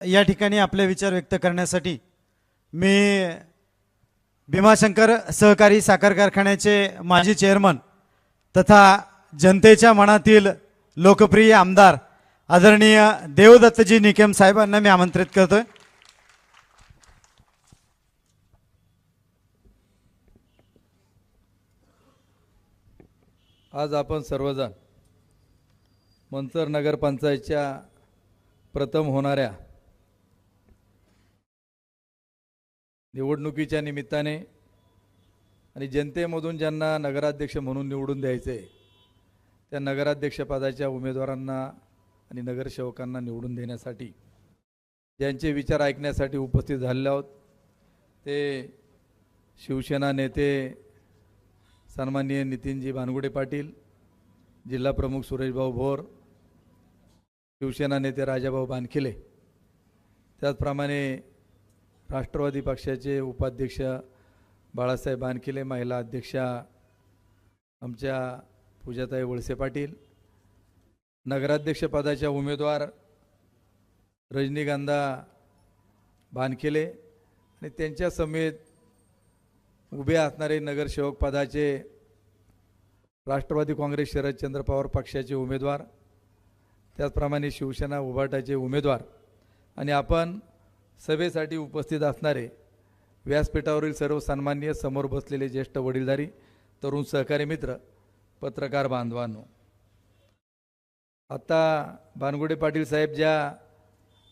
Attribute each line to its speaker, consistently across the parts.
Speaker 1: या ठिकाणी आपले विचार व्यक्त करण्यासाठी मी भीमाशंकर सहकारी साखर कारखान्याचे माजी चेअरमन तथा जनतेच्या मनातील लोकप्रिय आमदार आदरणीय देवदत्तजी निकेम साहेबांना मी आमंत्रित करतोय.
Speaker 2: आज आपण सर्वजण मंचर नगरपंचायतच्या प्रथम होणाऱ्या निवडणुकीच्या निमित्ताने आणि जनतेमधून ज्यांना नगराध्यक्ष म्हणून निवडून द्यायचे त्या नगराध्यक्षपदाच्या उमेदवारांना आणि नगरसेवकांना निवडून देण्यासाठी ज्यांचे विचार ऐकण्यासाठी उपस्थित झालेले आहोत ते शिवसेना नेते सन्माननीय नितीनजी भानगुडे पाटील जिल्हा प्रमुख सुरेशभाऊ भोर शिवसेना नेते राजाभाऊ बानखिले त्याचप्रमाणे राष्ट्रवादी पक्षाचे उपाध्यक्ष बाळासाहेब बानखिले महिला अध्यक्षा आमच्या पूजाताई वळसे पाटील नगराध्यक्षपदाच्या उमेदवार रजनीगंधा बानखिले आणि त्यांच्या समेत उभे असणारे नगरसेवक पदाचे राष्ट्रवादी काँग्रेस शरदचंद्र पवार पक्षाचे उमेदवार त्याचप्रमाणे शिवसेना उभाटाचे उमेदवार आणि आपण सभेसाठी उपस्थित असणारे व्यासपीठावरील सर्व सन्माननीय समोर बसलेले ज्येष्ठ वडीलधारी तरुण सहकारी मित्र पत्रकार बांधवांनो. आत्ता भानगुडे पाटील साहेब ज्या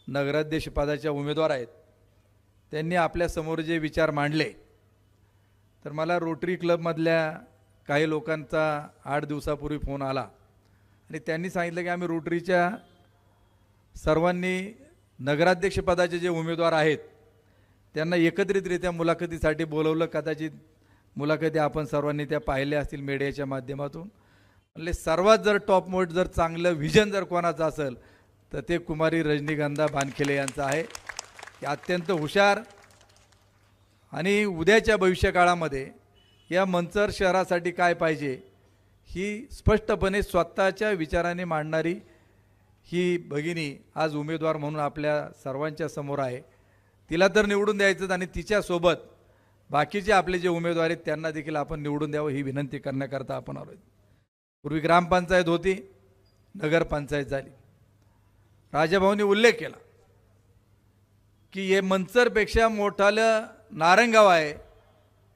Speaker 2: नगराध्यक्ष पदाच्या उमेदवार आहेत त्यांनी आपल्यासमोर जे विचार मांडले तर मला रोटरी क्लबमधल्या काही लोकांचा आठ दिवसापूर्वी फोन आला. आणि त्यांनी सांगितलं की आम्ही रोटरीच्या सर्वांनी नगराध्यक्षपदाचे जे उमेदवार आहेत त्यांना एकत्रितरित्या मुलाखतीसाठी बोलवलं कदाचित मुलाखती आपण सर्वांनी त्या पाहिल्या असतील मीडियाच्या माध्यमातून. म्हणले सर्वात जर टॉप मोड जर चांगलं व्हिजन जर कोणाचं असेल तर ते कुमारी रजनीगंधा भानखेले यांचं आहे. की अत्यंत हुशार आणि उद्याच्या भविष्यकाळामध्ये या मंचर शहरासाठी काय पाहिजे ही स्पष्टपणे स्वतःच्या विचाराने मांडणारी ही भगिनी आज उमेदवार म्हणून आपल्या सर्वांच्या समोर आहे. तिला तर निवडून द्यायचं आणि तिच्यासोबत बाकीचे आपले जे उमेदवार आहेत त्यांना देखील आपण निवडून द्यावं ही विनंती करण्याकरता आपण आलो पूर्वी ग्रामपंचायत होती नगरपंचायत झाली. राजाभाऊंनी उल्लेख केला की हे मंचरपेक्षा मोठालं नारंगाव आहे.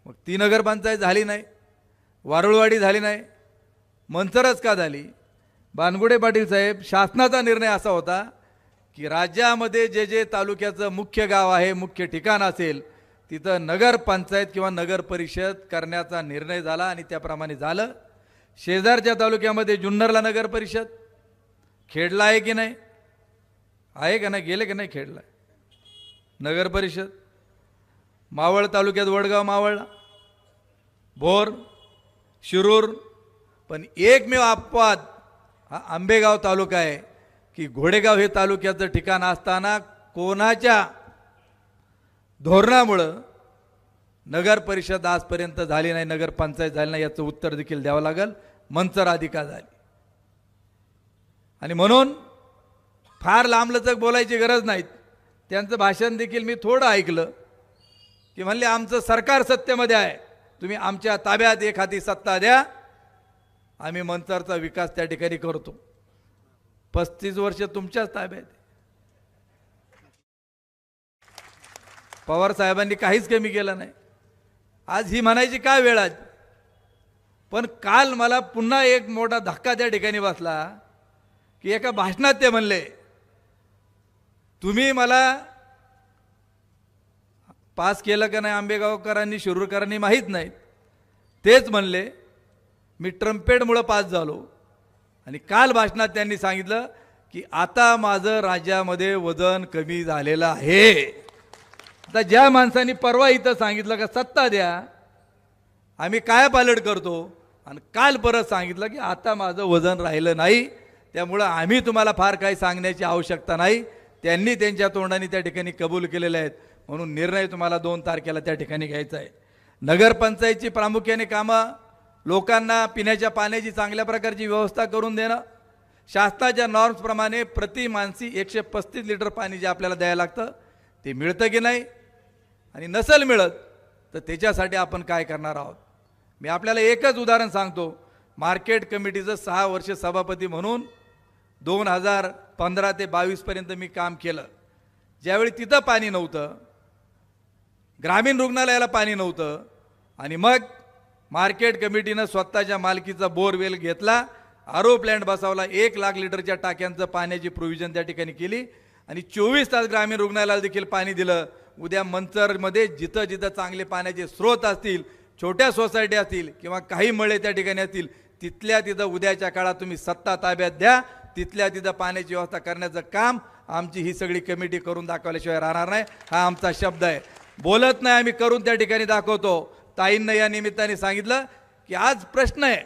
Speaker 2: मग ती नगरपंचायत झाली नाही वारुळवाडी झाली नाही मंचरच का झाली? बानगुडे पाटील साहेब शासनाचा निर्णय असा होता की राज्यामध्ये जे जे तालुक्याचं मुख्य गाव आहे मुख्य ठिकाण असेल तिथं नगरपंचायत किंवा नगर परिषद करण्याचा निर्णय झाला आणि त्याप्रमाणे झालं. शेजारच्या तालुक्यामध्ये जुन्नरला नगर परिषद. खेडला आहे की नाही? आहे का नाही? गेले की नाही खेडला? नगर परिषद. मावळ तालुक्यात वडगाव मावळला. भोर शिरूर. पण एकमेव अपवाद हा आंबेगाव तालुका आहे. की घोडेगाव हे तालुक्याचं ठिकाण असताना कोणाच्या धोरणामुळं नगर परिषद आजपर्यंत झाली नाही नगरपंचायत झाली नाही याचं उत्तर देखील द्यावं लागेल. मंचर अधिका झाली. आणि म्हणून फार लांबलचक बोलायची गरज नाही त्यांचं भाषण देखील मी थोडं ऐकलं की म्हणले आमचं सरकार सत्तेमध्ये आहे. तुम्ही आमच्या ताब्यात एखादी सत्ता द्या. आम्ही मंचरचा विकास त्या ठिकाणी करतो. पस्तीस वर्ष तुमच्याच ताब्यात पवार साहेबांनी काहीच कमी केलं नाही. आज ही म्हणायची काय वेळ आज? पण काल मला पुन्हा एक मोठा धक्का त्या ठिकाणी बसला की एका भाषणात ते म्हणले तुम्ही मला पास केलं का नाही आंबेगावकरांनी शिरूरकरांनी माहीत नाहीत तेच म्हणले मी ट्रम्पेटमुळं पास झालो. आणि काल भाषणात त्यांनी सांगितलं की आता माझं राज्यामध्ये वजन कमी झालेलं आहे. आता ज्या माणसांनी परवा इथं सांगितलं का सत्ता द्या आम्ही काय पालट करतो? आणि काल परत सांगितलं की आता माझं वजन राहिलं नाही त्यामुळं आम्ही तुम्हाला फार काही सांगण्याची आवश्यकता नाही. त्यांनी त्यांच्या तोंडाने त्या ठिकाणी कबूल केलेले आहेत. म्हणून निर्णय तुम्हाला दोन तारखेला त्या ठिकाणी घ्यायचा आहे. नगरपंचायतची प्रामुख्याने कामं लोकांना पिण्याच्या पाण्याची चांगल्या प्रकारची व्यवस्था करून देणं. शासनाच्या नॉर्म्सप्रमाणे प्रति माणसी एकशे पस्तीस लिटर पाणी जे आपल्याला द्यायला लागतं ते मिळतं की नाही? आणि नसेल मिळत तर त्याच्यासाठी आपण काय करणार आहोत? मी आपल्याला एकच उदाहरण सांगतो. मार्केट कमिटीचं सहा वर्ष सभापती म्हणून दोन हजार पंधरा ते बावीसपर्यंत मी काम केलं. ज्यावेळी तिथं पाणी नव्हतं ग्रामीण रुग्णालयाला पाणी नव्हतं आणि मग मार्केट कमिटीनं स्वतःच्या मालकीचा बोरवेल घेतला. आरो प्लॅन्ट बसवला. एक लाख लिटरच्या टाक्यांचं पाण्याची प्रोव्हिजन त्या ठिकाणी केली. आणि चोवीस तास ग्रामीण रुग्णालयाला देखील पाणी दिलं. उद्या मंचरमध्ये जिथं जिथं चांगले पाण्याचे स्रोत असतील छोट्या सोसायटी असतील किंवा काही मळे त्या ठिकाणी असतील तिथल्या तिथं उद्याच्या काळात तुम्ही सत्ता ताब्यात द्या. तिथल्या तिथं पाण्याची व्यवस्था करण्याचं काम आमची ही सगळी कमिटी करून दाखवल्याशिवाय राहणार नाही. हा आमचा शब्द आहे. बोलत नाही आम्ही करून त्या ठिकाणी दाखवतो. ताईंना या निमित्ताने सांगितलं की आज प्रश्न आहे.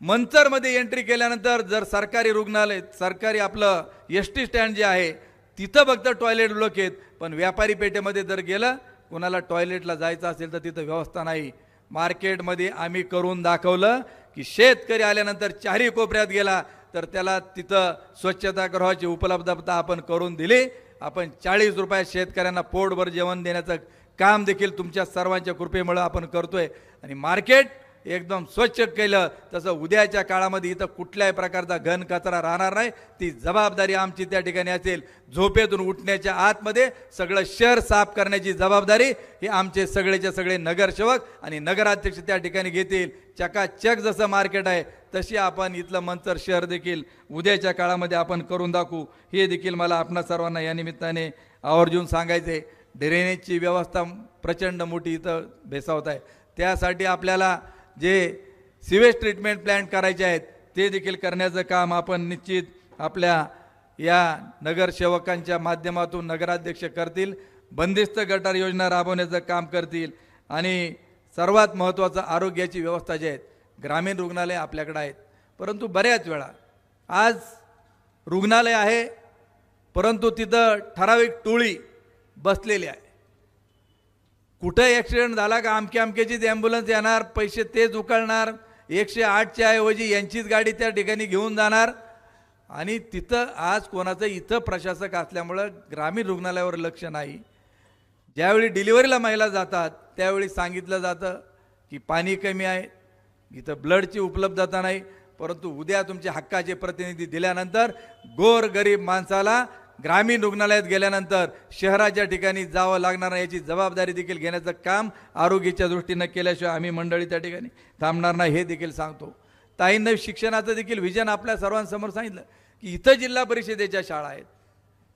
Speaker 2: मंचरमध्ये एंट्री केल्यानंतर जर सरकारी रुग्णालय सरकारी आपलं एस टी स्टँड जे आहे तिथं फक्त टॉयलेट ब्लॉक आहेत. पण व्यापारी पेठेमध्ये जर गेलं कोणाला टॉयलेटला जायचं असेल तर तिथं व्यवस्था नाही. मार्केटमध्ये आम्ही करून दाखवलं की शेतकरी आल्यानंतर चारही कोपऱ्यात गेला तर त्याला तिथं स्वच्छतागृहाची उपलब्धता आपण करून दिली. आपण चाळीस रुपयात शेतकऱ्यांना पोटभर जेवण देण्याचं काम देखील तुमच्या सर्वांच्या कृपेमुळं आपण करतोय. आणि मार्केट एकदम स्वच्छ केलं तसं उद्याच्या काळामध्ये इथं कुठल्याही प्रकारचा घन कचरा राहणार नाही. ती जबाबदारी आमची त्या ठिकाणी असेल. झोपेतून उठण्याच्या आतमध्ये सगळं शहर साफ करण्याची जबाबदारी हे आमचे सगळेचे सगळे नगरसेवक आणि नगराध्यक्ष त्या ठिकाणी घेतील. चकाचक जसं मार्केट आहे तशी आपण इथलं मंचर शहर देखील उद्याच्या काळामध्ये आपण करून दाखवू. हे देखील मला आपणा सर्वांना या निमित्ताने आवर्जून सांगायचे ड्रेनेजची व्यवस्था प्रचंड मोठी इथं भेसावत आहे. त्यासाठी आपल्याला जे सिवेज ट्रीटमेंट प्लॅन्ट करायचे आहेत ते देखील करण्याचं काम आपण निश्चित आपल्या या नगरसेवकांच्या माध्यमातून नगराध्यक्ष करतील. बंदिस्त गटार योजना राबवण्याचं काम करतील आणि सर्वात महत्त्वाचं आरोग्याची व्यवस्था जी आहेत ग्रामीण रुग्णालय आपल्याकडे आहेत. परंतु बऱ्याच वेळा आज रुग्णालय आहे परंतु तिथं ठराविक टोळी बसलेली आहे. कुठं ॲक्सिडेंट झाला का आमके अमक्याचीच ॲम्ब्युलन्स येणार पैसे तेच उकळणार एकशे आठच्या ऐवजी यांचीच गाडी त्या ठिकाणी घेऊन जाणार? आणि तिथं आज कोणाचं इथं प्रशासक असल्यामुळं ग्रामीण रुग्णालयावर लक्ष नाही. ज्यावेळी डिलिव्हरीला महिला जातात त्यावेळी सांगितलं जातं की पाणी कमी आहे इथं ब्लडची उपलब्धता नाही. परंतु उद्या तुमच्या हक्काचे प्रतिनिधी दिल्यानंतर गोर गरीब माणसाला ग्रामीण रुग्णालयात गेल्यानंतर शहराच्या ठिकाणी जावं लागणार नाही याची जबाबदारी देखील घेण्याचं काम आरोग्याच्या दृष्टीनं केल्याशिवाय आम्ही मंडळी त्या ठिकाणी थांबणार नाही हे देखील सांगतो. ताईंना शिक्षणाचं देखील विजन आपल्या सर्वांसमोर सांगितलं की इथं जिल्हा परिषदेच्या शाळा आहेत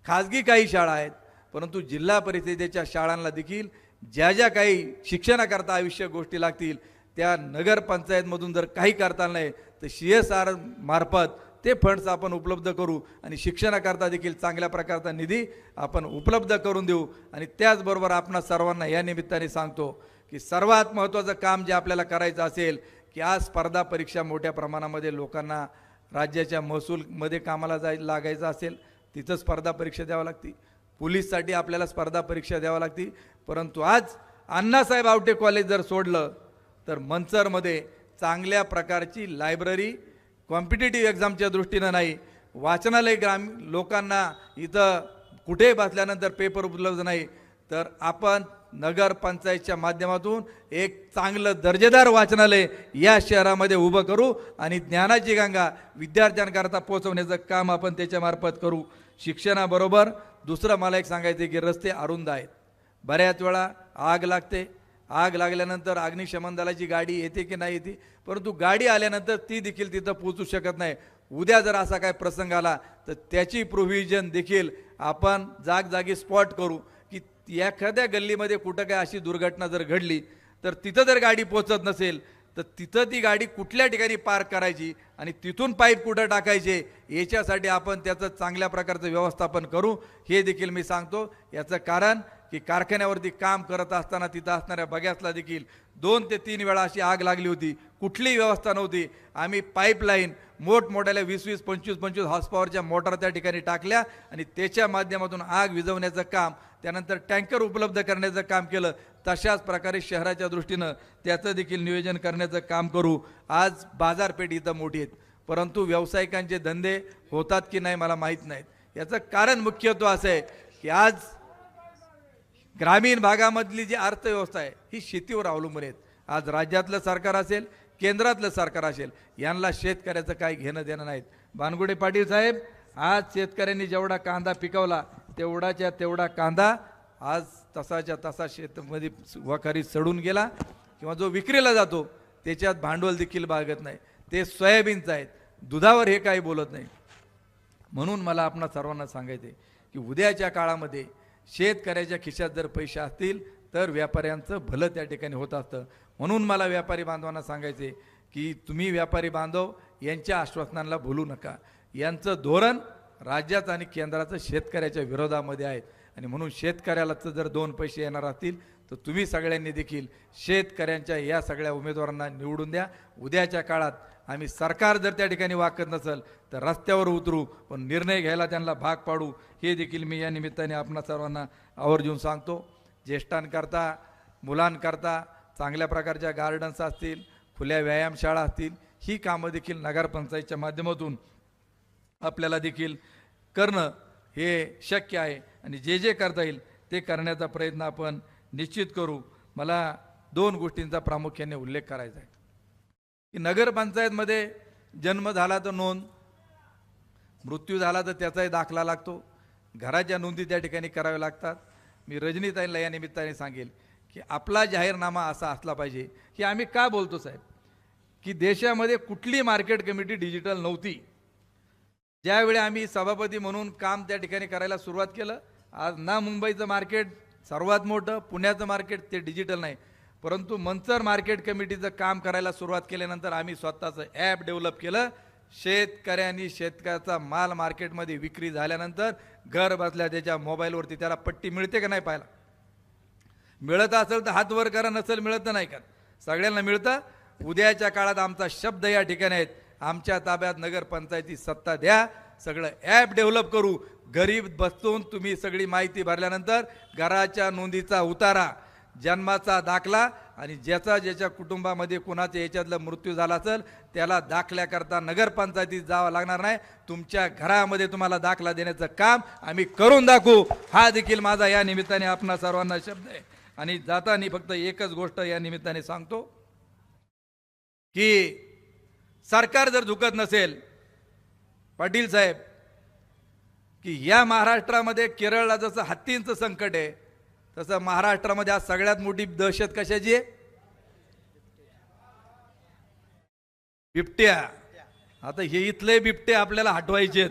Speaker 2: खाजगी काही शाळा आहेत परंतु जिल्हा परिषदेच्या शाळांना देखील ज्या ज्या काही शिक्षणाकरता आयुष्य गोष्टी लागतील त्या नगरपंचायतमधून जर काही करता नाही तर सी एस आर मार्फत ते फंड्स आपण उपलब्ध करू आणि शिक्षणाकरता देखील चांगल्या प्रकारचा निधी आपण उपलब्ध करून देऊ. आणि त्याचबरोबर आपण सर्वांना या निमित्ताने सांगतो की सर्वात महत्त्वाचं काम जे आपल्याला करायचं असेल की आज स्पर्धा परीक्षा मोठ्या प्रमाणामध्ये लोकांना राज्याच्या महसूलमध्ये कामाला जाय लागायचं असेल तिथं स्पर्धा परीक्षा द्यावं लागती पोलीससाठी आपल्याला स्पर्धा परीक्षा द्यावं लागती परंतु आज अण्णासाहेब आवटे कॉलेज जर सोडलं तर मंचरमध्ये चांगल्या प्रकारची लायब्ररी कॉम्पिटेटिव्ह एक्झामच्या दृष्टीनं नाही वाचनालय ग्राम लोकांना इथं कुठेही बसल्यानंतर पेपर उपलब्ध नाही तर आपण नगरपंचायतच्या माध्यमातून एक चांगलं दर्जेदार वाचनालय या शहरामध्ये उभं करू आणि ज्ञानाची गंगा विद्यार्थ्यांकरता पोहोचवण्याचं काम आपण त्याच्यामार्फत करू. शिक्षणाबरोबर दुसरं मला एक सांगायचं की रस्ते अरुंद आहेत. बऱ्याच वेळा आग लागते आग लागल्यानंतर अग्निशमन दलाची गाडी येते की नाही येते? परंतु गाडी आल्यानंतर ती देखील तिथं पोचू शकत नाही. उद्या जर असा काय प्रसंग आला तर त्याची प्रोव्हिजन देखील आपण जागजागी स्पॉट करू की एखाद्या गल्लीमध्ये कुठं काय अशी दुर्घटना जर घडली तर तिथं जर गाडी पोचत नसेल तर तिथं ती गाडी कुठल्या ठिकाणी पार्क करायची आणि तिथून पाईप कुठं टाकायचे याच्यासाठी आपण त्याचं चांगल्या प्रकारचं व्यवस्थापन करू. हे देखील मी सांगतो. याचं कारण की कारखान्यावरती काम करत असताना तिथं असणाऱ्या बग्यासला देखील दोन ते तीन वेळा अशी आग लागली होती. कुठलीही व्यवस्था नव्हती. आम्ही पाईपलाईन मोठमोठ्याल्या वीस वीस पंचवीस पंचवीस हॉर्स पॉवरच्या मोटर त्या ठिकाणी टाकल्या आणि त्याच्या माध्यमातून आग विझवण्याचं काम त्यानंतर टँकर उपलब्ध करण्याचं काम केलं. तशाच प्रकारे शहराच्या दृष्टीनं त्याचं देखील नियोजन करण्याचं काम करू. आज बाजारपेठ इथं मोठी आहेत. परंतु व्यावसायिकांचे धंदे होतात की नाही मला माहीत नाहीत. याचं कारण मुख्यत्व असं आहे की आज ग्रामीण भागामधली जी अर्थव्यवस्था आहे ही शेतीवर अवलंबून आहेत. आज राज्यातलं सरकार असेल केंद्रातलं सरकार असेल यांना शेतकऱ्याचं काही घेणं देणं नाहीत. बानगुडे पाटील साहेब आज शेतकऱ्यांनी जेवढा कांदा पिकवला तेवढाच्या तेवढा कांदा आज तसाच्या तसा शेतामध्ये वखारी सडून गेला किंवा जो विक्रीला जातो त्याच्यात भांडवल देखील बागत नाही. ते सोयाबीनचं आहेत. दुधावर हे काही बोलत नाही. म्हणून मला आपणा सर्वांना सांगायचे की उद्याच्या काळामध्ये शेतकऱ्याच्या खिशात जर पैसे असतील तर व्यापाऱ्यांचं भलं त्या ठिकाणी होत असतं. म्हणून मला व्यापारी बांधवांना सांगायचे की तुम्ही व्यापारी बांधव यांच्या आश्वासनांना भूलू नका. यांचं धोरण राज्याचं आणि केंद्राचं शेतकऱ्याच्या विरोधामध्ये आहे. आणि म्हणून शेतकऱ्यालाच जर दोन पैसे येणार असतील तर तुम्ही सगळ्यांनी देखील शेतकऱ्यांच्या या सगळ्या उमेदवारांना निवडून द्या. उद्याच्या काळात आम्ही सरकार जर त्या ठिकाणी वाकत नसेल तर रस्त्यावर उतरू पण निर्णय घ्यायला त्यांना भाग पाडू हे देखील मी या निमित्ताने आपणा सर्वांना आवर्जून सांगतो. ज्येष्ठांकरता मुलांकरता चांगल्या प्रकारच्या गार्डन्स असतील खुल्या व्यायामशाळा असतील ही कामं देखील नगरपंचायतच्या माध्यमातून आपल्याला देखील करणं हे शक्य आहे आणि जे जे करता येईल ते करण्याचा प्रयत्न आपण निश्चित करू. मला दोन गोष्टींचा प्रामुख्याने उल्लेख करायचा आहे. की नगरपंचायतमध्ये जन्म झाला तर नोंद मृत्यू झाला तर त्याचाही दाखला लागतो. घराच्या नोंदी त्या ठिकाणी कराव्या लागतात. मी रजनीताईंना या निमित्ताने सांगेल की आपला जाहीरनामा असा असला पाहिजे. की आम्ही का बोलतो साहेब? की देशामध्ये कुठली मार्केट कमिटी डिजिटल नव्हती. ज्यावेळी आम्ही सभापती म्हणून काम त्या ठिकाणी करायला सुरुवात केलं आज ना मुंबईचं मार्केट सर्वात मोठं पुण्याचं मार्केट ते डिजिटल नाही. परंतु मंचर मार्केट कमिटीचं काम करायला सुरुवात केल्यानंतर आम्ही स्वतःचं ॲप डेव्हलप केलं. शेतकऱ्यांनी शेतकऱ्याचा माल मार्केटमध्ये विक्री झाल्यानंतर घर बसल्या त्याच्या मोबाईलवरती त्याला पट्टी मिळते का नाही पाहायला? मिळत असेल तर हात वर करा नसेल मिळत तर नाही का सगळ्यांना मिळतं. उद्याच्या काळात आमचा शब्द या ठिकाणी आहेत. आमच्या ताब्यात नगरपंचायती सत्ता द्या. सगळं ॲप डेव्हलप करू. गरीब बसून तुम्ही सगळी माहिती भरल्यानंतर घराच्या नोंदीचा उतारा. जन्माचा दाखला आणि ज्याचा ज्याच्या कुटुंबामध्ये कुणाच्या याच्यातला मृत्यू झाला असेल त्याला दाखल्याकरता नगरपंचायतीत जावं लागणार नाही. तुमच्या घरामध्ये तुम्हाला दाखला देण्याचं काम आम्ही करून दाखवू. हा देखील माझा या निमित्ताने आपणा सर्वांना शब्द आहे. आणि जाताना फक्त एकच गोष्ट या निमित्ताने सांगतो की सरकार जर झुकत नसेल पाटील साहेब की या महाराष्ट्रामध्ये केरळला जसं हत्तींचं संकट आहे तसं महाराष्ट्रामध्ये आज सगळ्यात मोठी दहशत कशाची आहे? बिबट्या. आता हे इथले बिबटे आपल्याला हटवायचे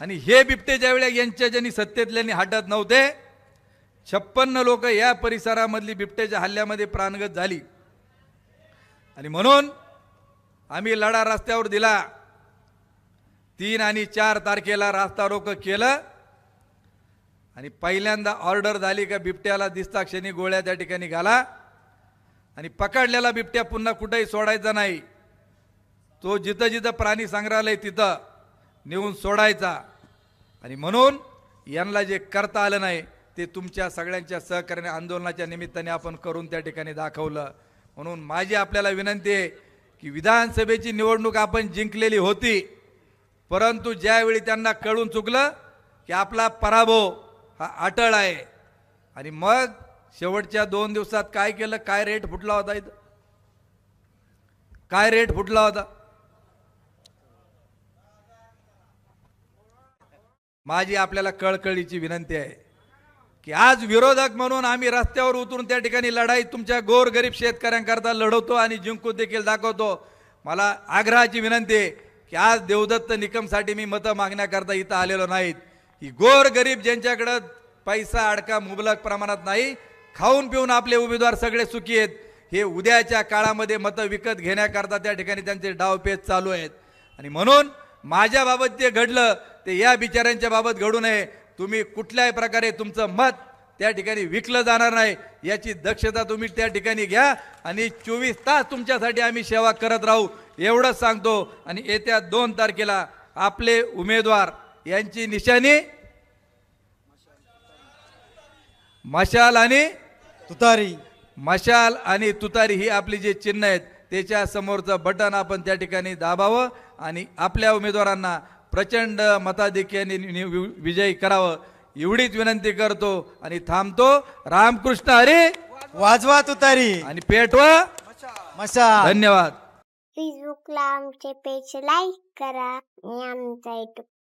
Speaker 2: आणि हे बिबटे ज्यावेळेला यांच्या ज्यांनी सत्तेतल्यानी हटत नव्हते छप्पन्न लोक या परिसरामधली बिबट्याच्या हल्ल्यामध्ये प्राणगत झाली. आणि म्हणून आम्ही लढा रस्त्यावर दिला. तीन आणि चार तारखेला रास्ता रोक केलं. आणि पहिल्यांदा ऑर्डर झाली का बिबट्याला दिसता क्षणी गोळ्या त्या ठिकाणी घाला. आणि पकडलेला बिबट्या पुन्हा कुठेही सोडायचा नाही. तो जिथं जिथं प्राणी संग्रहालय तिथं नेऊन सोडायचा. आणि म्हणून यांना जे करता आलं नाही ते तुमच्या सगळ्यांच्या सहकार्याने आंदोलनाच्या निमित्ताने आपण करून त्या ठिकाणी दाखवलं. म्हणून माझी आपल्याला विनंती आहे की विधानसभेची निवडणूक आपण जिंकलेली होती परंतु ज्यावेळी त्यांना कळून चुकलं की आपला पराभव हा अटळ आहे. आणि मग शेवटच्या दोन दिवसात काय केलं? काय रेट फुटला होता इथं? काय रेट फुटला होता? माझी आपल्याला कळकळीची विनंती आहे की आज विरोधक म्हणून आम्ही रस्त्यावर उतरून त्या ठिकाणी लढाई तुमच्या गोरगरीब शेतकऱ्यांकरता लढवतो आणि जिंकून देखील दाखवतो. मला आग्रहाची विनंती आहे की आज देवदत्त निकमसाठी मी मतं मागण्याकरता इथं आलेलो नाहीत. ही गोरगरीब ज्यांच्याकडं पैसा अडका मुबलक प्रमाणात नाही खाऊन पिऊन आपले उमेदवार सगळे सुखी आहेत. हे उद्याच्या काळामध्ये मतं विकत घेण्याकरता त्या ठिकाणी त्यांचे डावपेच चालू आहेत. आणि म्हणून माझ्याबाबत जे घडलं ते या बिचाऱ्यांच्या बाबत घडू नये. तुम्ही कुठल्याही प्रकारे तुमचं मत त्या ठिकाणी विकलं जाणार नाही. याची दक्षता तुम्ही त्या ठिकाणी घ्या आणि चोवीस तास तुमच्यासाठी आम्ही सेवा करत राहू. एवढंच सांगतो आणि येत्या दोन तारखेला आपले उमेदवार यांची निशाणी मशाल आणि
Speaker 1: तुतारी.
Speaker 2: मशाल आणि तुतारी ही आपली जे चिन्ह आहेत त्याच्या समोरचं बटन आपण त्या ठिकाणी दाबावं आणि आपल्या उमेदवारांना प्रचंड मताधिक्याने विजयी करावं. एवढीच विनंती करतो आणि थांबतो. रामकृष्ण हरी.
Speaker 1: वाजवा तुतारी.
Speaker 2: आणि पेटवा.
Speaker 1: मशा
Speaker 2: धन्यवाद.
Speaker 3: फेसबुकला आमचे पेज लाईक करा आणि आमचा युट्यूब